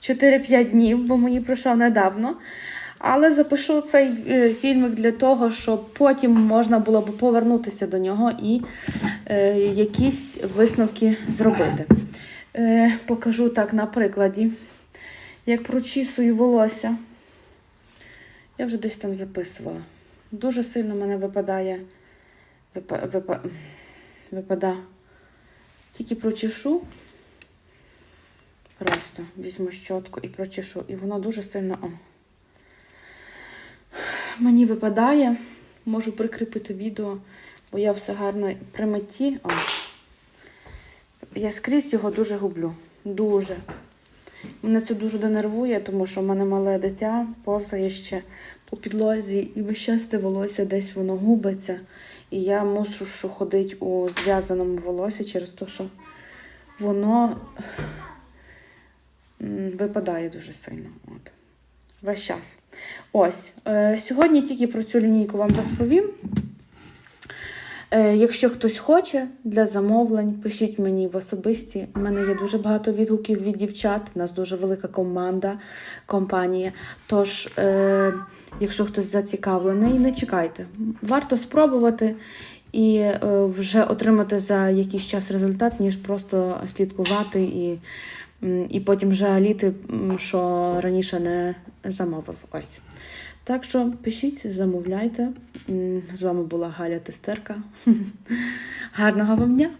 4-5 днів, бо мені пройшов недавно. Але запишу цей е, фільмик для того, щоб потім можна було б повернутися до нього і е, якісь висновки зробити. Е, покажу так на прикладі, як прочісую волосся. Я вже десь там записувала. Дуже сильно мене випадає. Випа, випа, випада. Тільки прочешу. Просто візьму щотку і прочешу. І воно дуже сильно. О. Мені випадає. Можу прикріпити відео, бо я все гарно при митті. О. Я скрізь його дуже гублю. Дуже. Мене це дуже денервує, тому що в мене мале дитя повзає ще по підлозі, і весь час те волосся десь воно губиться. І я мушу ходити у зв'язаному волосі через те, що воно випадає дуже сильно. От. Весь час. Ось. Е, сьогодні тільки про цю лінійку вам розповім. Е, якщо хтось хоче для замовлень, пишіть мені в особисті. У мене є дуже багато відгуків від дівчат. У нас дуже велика команда, компанія. Тож, е, якщо хтось зацікавлений, не чекайте. Варто спробувати і е, вже отримати за якийсь час результат, ніж просто слідкувати і, і потім жаліти, що раніше не замовив. Ось. Так що пишіть, замовляйте. З вами була Галя Тестерка. Гарного вам дня!